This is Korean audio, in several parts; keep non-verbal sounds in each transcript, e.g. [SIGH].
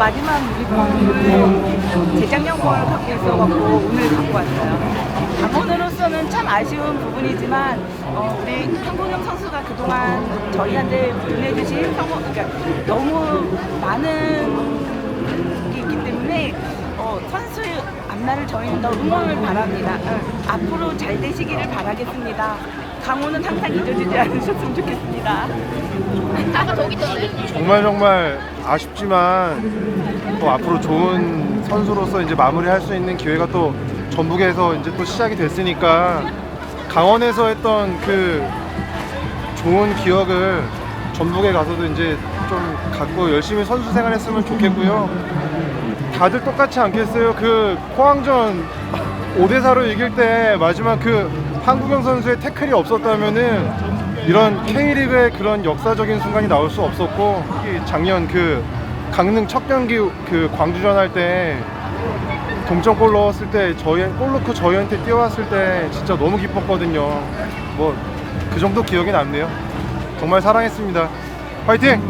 마지막 유니폼을 재작년 걸 갖고 있어갖고 오늘 갖고 왔어요. 강원으로서는 참 아쉬운 부분이지만 어, 우리 한국영 선수가 그동안 저희한테 보내주신 성원, 그러니까 너무 많은 게 있기 때문에 어, 선수의 앞날을 저희는 더 응원을 바랍니다. 응. 앞으로 잘 되시기를 바라겠습니다. 강호는 항상 잊어주지 않으셨으면 좋겠습니다. 아까 저기 있던데. 정말 정말 아쉽지만 또 앞으로 좋은 선수로서 이제 마무리할 수 있는 기회가 또 전북에서 이제 또 시작이 됐으니까 강원에서 했던 그 좋은 기억을 전북에 가서도 이제 좀 갖고 열심히 선수 생활했으면 좋겠고요. 다들 똑같지 않겠어요? 그 포항전 5대 4로 이길 때 마지막 그 한국영 선수의 태클이 없었다면은 이런 K리그의 그런 역사적인 순간이 나올 수 없었고 이 작년 그 강릉 첫 경기 그 광주전 할 때 동점골 넣었을 때 저희 골 넣고 저희한테 뛰어왔을 때 진짜 너무 기뻤거든요. 뭐 그 정도 기억이 남네요. 정말 사랑했습니다. 화이팅!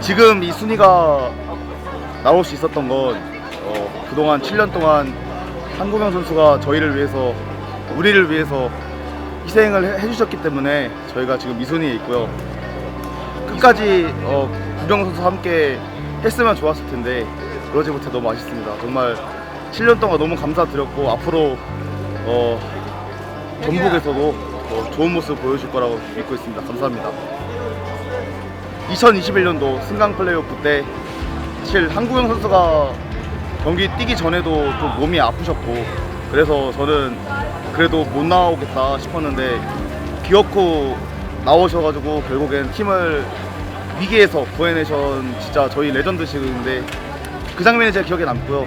지금 이 순위가 나올 수 있었던 건 어, 그동안 7년 동안 한국영 선수가 저희를 위해서 우리를 위해서 희생을 해- 해주셨기 때문에 저희가 지금 이 순위에 있고요. 끝까지 어, 구병 선수와 함께 했으면 좋았을 텐데 그러지 못해 너무 아쉽습니다. 정말 7년 동안 너무 감사드렸고 앞으로 어, 전북에서도 어, 좋은 모습 보여줄 거라고 믿고 있습니다. 감사합니다. 2021년도 승강 플레이오프 때 사실 한국영 선수가 경기 뛰기 전에도 좀 몸이 아프셨고 그래서 저는 그래도 못 나오겠다 싶었는데 기어코 나오셔가지고 결국엔 팀을 위기에서 구해내신 진짜 저희 레전드시는데 그 장면이 제 기억에 남고요.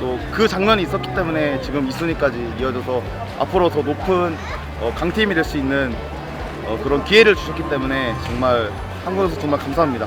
또 그 장면이 있었기 때문에 지금 2순위까지 이어져서 앞으로 더 높은 어, 강팀이 될 수 있는 어, 그런 기회를 주셨기 때문에 정말 한국 선수 정말 감사합니다.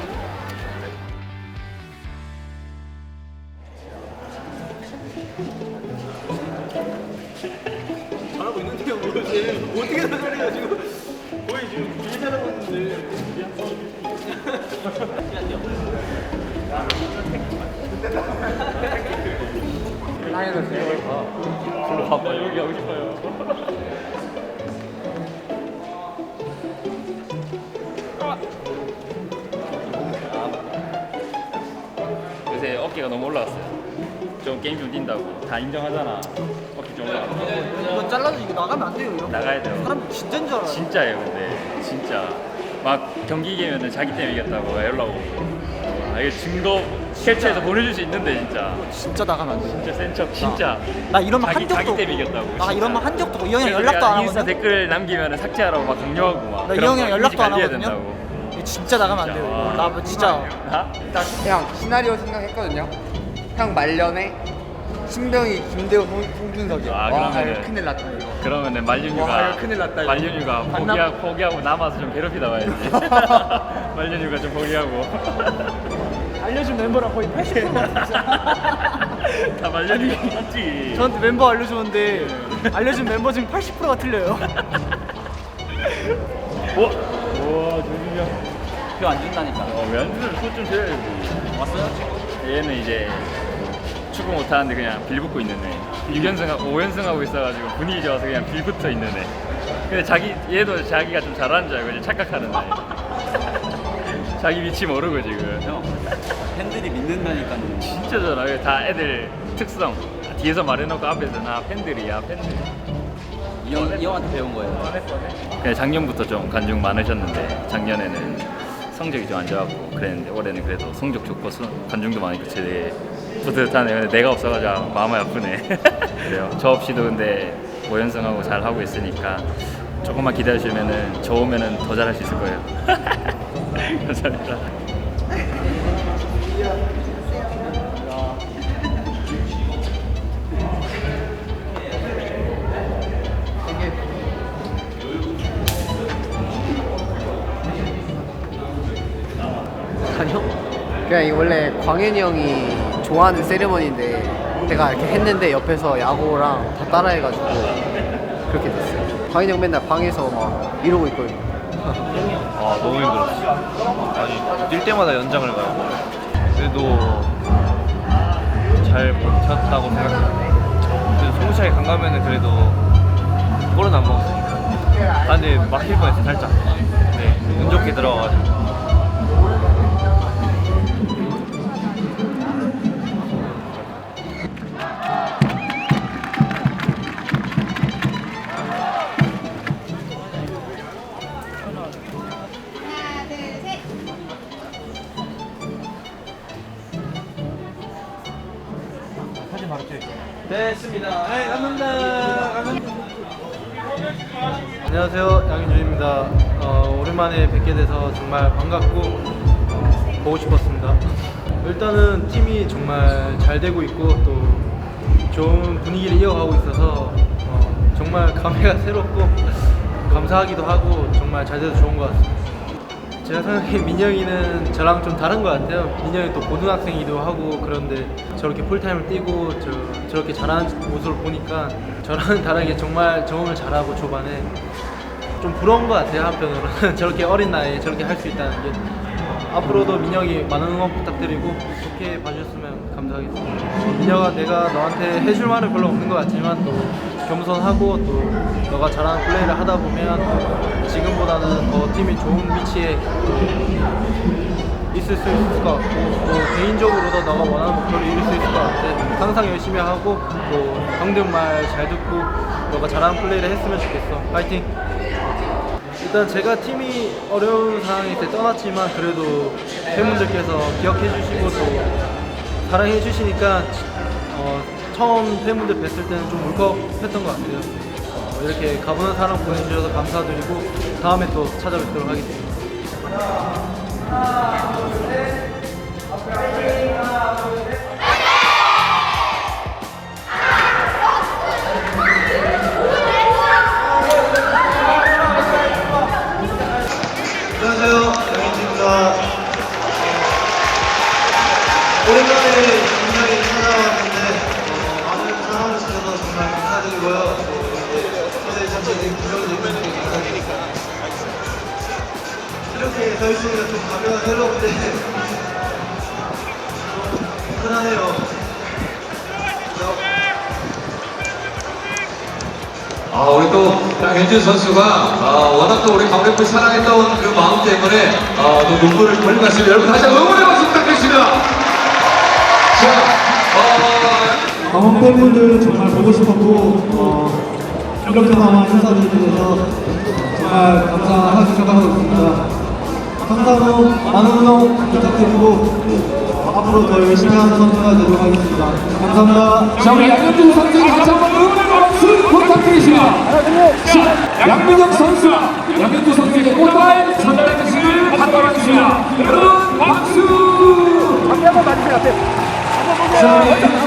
인정하잖아. 어깨 좀 올라갔어. 이거 잘라서 이거 나가면 안 돼요. 이런 거. 나가야 돼요. 사람들 진짜인 줄 알아요. 진짜예요, 근데 진짜 막 경기 이기면은 자기 때문에 이겼다고 연락 오고. 아, 이게 증거 캡처해서 보내줄 수 있는데 진짜 진짜 나가면 안 돼요. 진짜 센척 진짜. 나 이러면 자기 한 적도 자기 때문에 이겼다고. 나 진짜. 이러면 한 적도 없고 이 형이랑 그래서 연락도 안 내가 인스타 하거든. 댓글 남기면은 삭제하라고 막 강요하고 막. 나이 그런 형이랑 거 연락도 안 이미지 관리해야 하거든요. 된다고. 이거 진짜 나가면 안 돼요. 와. 이거. 나뭐 진짜 나? 그냥 시나리오 생각했거든요. 형 말년에 신병이 김대호 송, 송준석이야. 아, 와, 그러면은- 이거 큰일 났다 이거. 그러면은 와, 말년유가 이거 큰일 났다, 이거. 반납- 포기하, 포기하고 남아서 좀 괴롭히다 와야지 [LAUGHS] [LAUGHS] 말년유가 좀 포기하고 [LAUGHS] 알려준 멤버랑 거의 80%다 말년유가 맞지 저한테 멤버 알려주는데 알려준 멤버 중에 80%가 틀려요. 어? 와 조준이 형 표 안 준다니까 어, 왜 안 주는 소좀 줘야지 왔어요? 얘는 이제 축구 못하는데 그냥 빌 붙고 있는 애 6연승, 5연승 하고 있어가지고 분위기 좋아서 그냥 빌 붙어 있는 애 근데 자기 얘도 자기가 좀 잘하는 줄 알고 이제 착각하는 애 [LAUGHS] 자기 위치 모르고 지금. 형 팬들이 믿는다니까요. 진짜 이거 다 애들 특성. 뒤에서 말해놓고 앞에서 나 팬들이야 팬들. 이, 형, 이 형한테 배운 거예요. 그냥 작년부터 좀 관중 많으셨는데 작년에는 성적이 좀 안 좋았고 그랬는데 올해는 그래도 성적 좋고 수- 관중도 많으니까 되게 뿌듯하네 근데 내가 없어가지고 마음이 아프네. [LAUGHS] 그래요. 저 없이도 근데 5연승하고 잘 하고 있으니까 조금만 기다려주면은 저 오면은 더 잘할 수 있을 거예요. [LAUGHS] 감사합니다. 아니요? 그냥 원래 광현이 형이 좋아하는 세리머니인데 제가 이렇게 했는데 옆에서 야구랑 다 따라해가지고 그렇게 됐어요. 광현이 형 맨날 방에서 막 이러고 있거든요. [LAUGHS] 아 너무 힘들었어. 아니 뛸 때마다 연장을 가고 그래도 잘 버텼다고 생각해. 그래도 소무차게 간 가면은 그래도 골은 안 먹었으니까. 아 근데 막힐 뻔했어 살짝. 네, 운 좋게 들어가가지고. 네, 감사합니다. 안녕하세요, 양인준입니다. 어, 오랜만에 뵙게 돼서 정말 반갑고 보고 싶었습니다. 일단은 팀이 정말 잘 되고 있고 또 좋은 분위기를 이어가고 있어서 어, 정말 감회가 새롭고 감사하기도 하고 정말 잘 돼서 좋은 것 같습니다. 제가 생각해 민영이는 저랑 좀 다른 것 같아요. 민영이 또 고등학생이기도 하고 그런데 저렇게 풀타임을 뛰고 저, 저렇게 잘하는 모습을 보니까 저랑은 [LAUGHS] 다르게 정말 적응을 잘하고 초반에 좀 부러운 것 같아요 한편으로는 [LAUGHS] 저렇게 어린 나이에 저렇게 할 수 있다는 게 앞으로도 민영이 많은 응원 부탁드리고 좋게 봐주셨으면 감사하겠습니다. 민영아 내가 너한테 해줄 말은 별로 없는 것 같지만 또 겸손하고 또 너가 잘하는 플레이를 하다 보면 지금보다는 더 팀이 좋은 위치에 있을 수 있을 것 같고 또 개인적으로도 너가 원하는 목표를 이룰 수 있을 것 같아. 항상 열심히 하고 또 형들 말 잘 듣고 너가 잘하는 플레이를 했으면 좋겠어. 파이팅! 일단 제가 팀이 어려운 상황일 때 떠났지만 그래도 팬분들께서 기억해 주시고 또 사랑해 주시니까 어, 처음 팬분들 뵀을 때는 좀 울컥했던 것 같아요. 어, 이렇게 가보는 사랑 보내주셔서 감사드리고 다음에 또 찾아뵙도록 하겠습니다. 안녕하세 이렇게 서 있으니까 좀 가벼운 좀 편하네요 아, 우리 또 현준 선수가 아, 워낙 또 우리 강대풀 사랑했던 그 마음 때문에 아, 또 눈물을 흘린 것 같습니다. 여러분 다시 한번 응원의 박수 부탁드리겠습니다. 자, 어, 강원 팬분들 정말 보고 싶었고 어, 이렇게나마 인사드리게 돼서 정말 감사하게 생각하고 있습니다. 항상 많은 응원 부탁드리고 앞으로 더 열심히 하는 선수가 되도록 하겠습니다. 감사합니다. 자, 우리 양현준 선수에게 다시 한번 응원의 박수 부탁드리겠습니다. 자, 양민혁 선수, 양현준 선수에게 꽃다발 전달해 주시길 바라겠습니다. 여러분, 박수! 앞에 한번. 앞에. 자,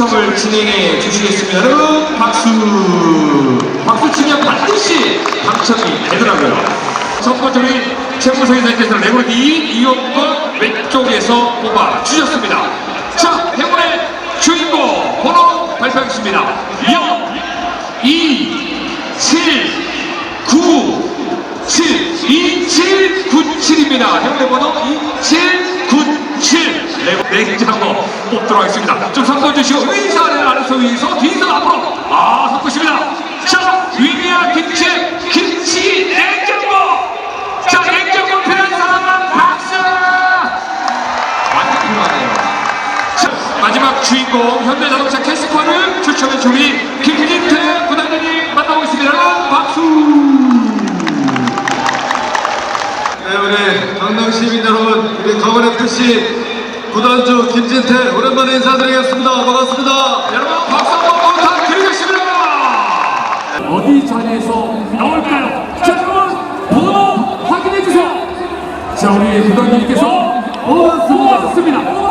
추첨을 진행해 주시겠습니다. 여러분, 박수! 박수 치면 반드시 당첨이 되더라고요. 첫 번째 우리 최문성 이사님께서 레고디 이용권 왼쪽에서 뽑아 주셨습니다. 자, 행운의 주인공 번호 발표하겠습니다. 0, 2, 7, 9, 7, 2797입니다. 행운의 번호 2797. 레고 냉장고 뽑도록 하겠습니다. 좀 섞어 주시고 위사를 아래서 위에서 뒤에서 앞으로 아 섞으십니다. 자 위미아 김치 김치 냉장고. 자 냉장고 필요한 사람은 박수. 완전 필요하네요. 자, 마지막 주인공 현대자동차 캐스퍼를 추첨해 주리 김진태 부단장님 만나고 있습니다. 박수. 네, 우리 강릉 시민 여러분, 우리 강원 FC 구단주 김진태 오랜만에 인사드리겠습니다. 반갑습니다. 여러분 박수 한번 부탁드리겠습니다. 어디 자리에서 나올까요? 자 여러분 번호 확인해 주세요. 자 우리 부단님께서 뽑았습니다.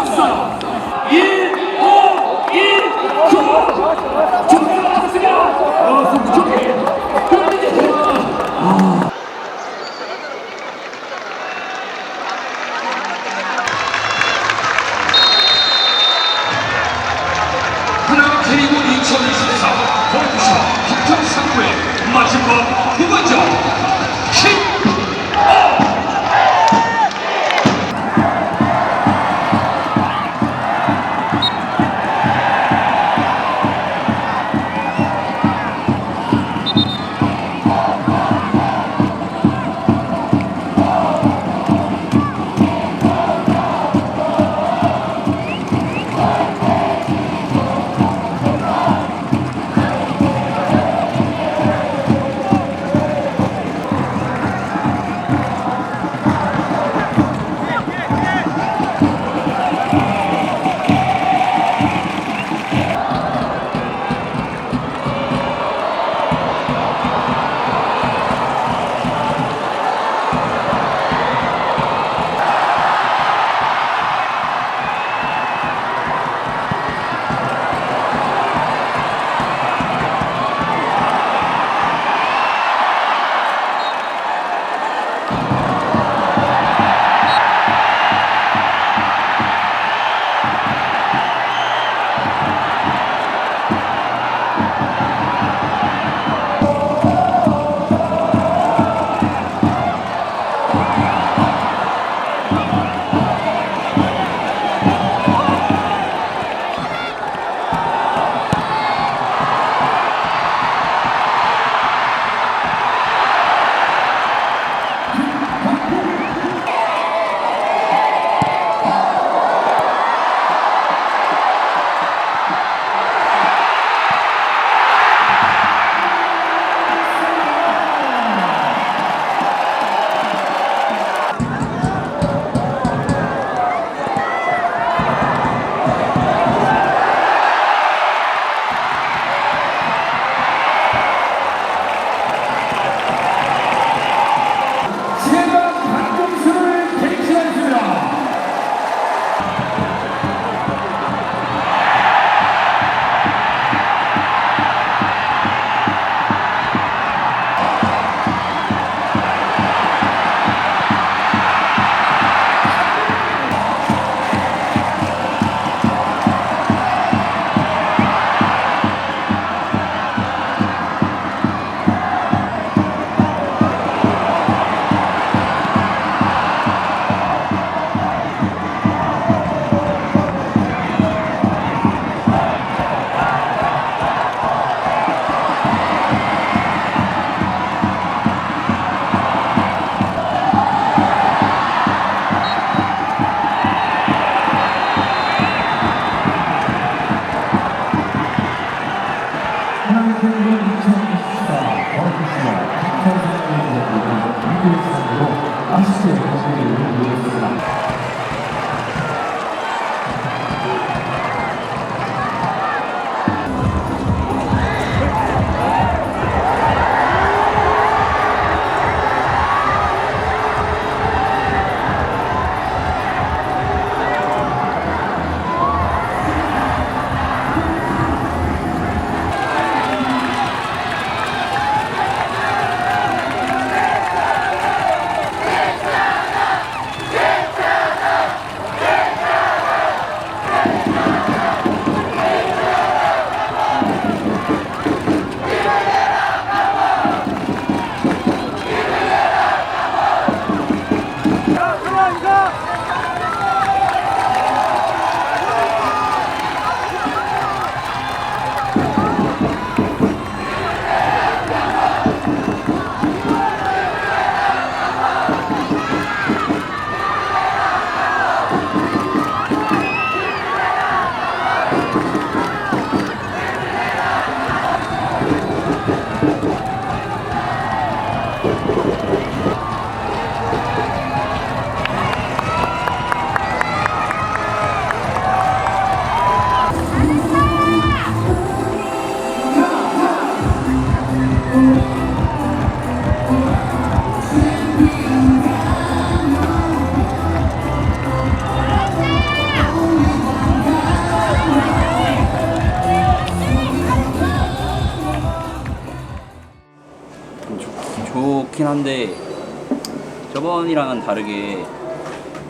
저번이랑은 다르게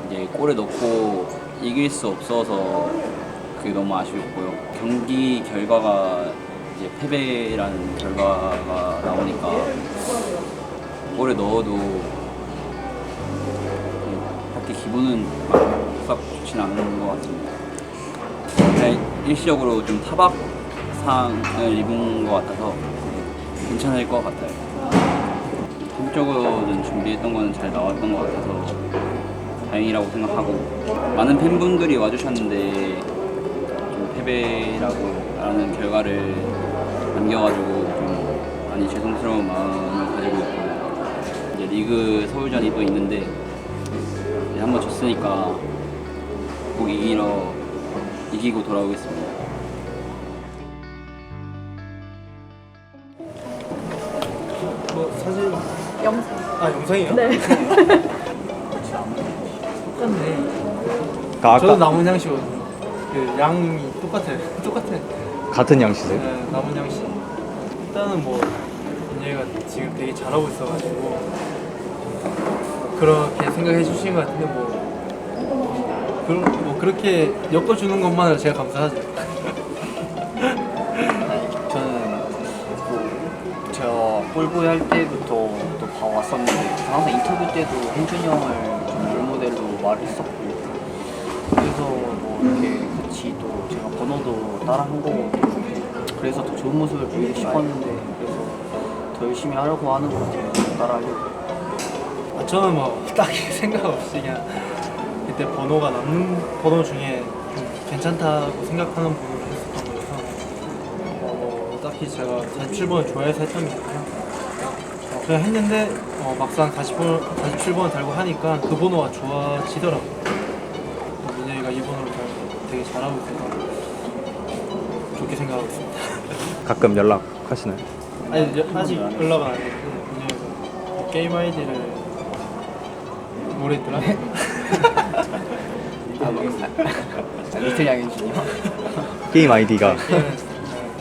이제 골을 넣고 이길 수 없어서 그게 너무 아쉬웠고요. 경기 결과가 이제 패배라는 결과가 나오니까 골을 넣어도 그렇게 기분은 썩 좋진 않은 것 같습니다. 그냥 일시적으로 좀 타박상을 입은 것 같아서 괜찮을 것 같아요. 팀적으로는 준비했던 거는 잘 나왔던 것 같아서 다행이라고 생각하고 많은 팬분들이 와주셨는데 좀 패배라고 라는 결과를 남겨가지고 좀 많이 죄송스러운 마음을 가지고 있고 이제 리그 서울전이 또 있는데 이제 한번 졌으니까 꼭 이기러 이기고 돌아오겠습니다. 뭐 사진 영상. 아 영상이요? 네. 똑같네. 저도 남은 양씨거든요. 그 양이 똑같아요. [LAUGHS] 똑같아요. 같은 양씨세요? 네, 남은 양씨. 일단은 뭐 얘가 지금 되게 잘하고 있어가지고 그렇게 생각해 주신 것 같은데 뭐. 그, 뭐 그렇게 엮어주는 것만으로 제가 감사하죠. [LAUGHS] 저는 그 제가 볼보이 할 때부터 또 봐왔었는데 항상 인터뷰 때도 hen준이 형을 좀 롤모델로 말했었고 그래서 뭐 이렇게 같이 또 제가 번호도 따라한 거고 그래서 더 좋은 모습을 보이고 싶었는데 그래서 더 열심히 하려고 하는 것 같아요. 따라하려고. 아, 저는 뭐 딱히 [LAUGHS] 생각 없이 그냥 그때 번호가 남는 번호 중에 좀 괜찮다고 생각하는 번호를 했었던 거라서 어, 뭐 딱히 제가 47번을 좋아해서 했던 게 아니라 어, 그냥 했는데 어, 막상 40번, 47번을 달고 하니까 그 번호가 좋아지더라고요. 민혁이가 이 번호를 달고 되게 잘하고 있어서 좋게 생각하고 있습니다. [LAUGHS] 가끔 연락하시나요? 아니 여- 아직 연락은 안 했는데 민혁이가 게임 아이디를 모르겠더라 아 모르겠어요 리틀 양현준이요? 게임 아이디가. 게임은, 어,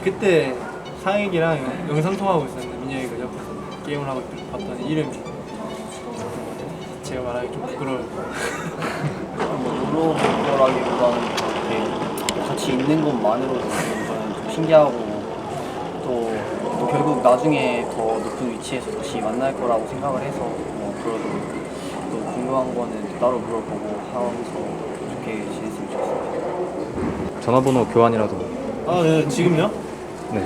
그때 상혁이랑 영상 통화하고 있었는데 봤더니 이름이 제가 말하기 좀 부끄러워요 뭐 이렇게 같이 있는 것만으로도 저는 좀 신기하고 또, 또 결국 나중에 더 높은 위치에서 다시 만날 거라고 생각을 해서 뭐 그래도 또 궁금한 거는 또 따로 물어보고 하면서 좋게 지냈으면 좋겠어요. 전화번호 교환이라도 아 네, 지금요? 네.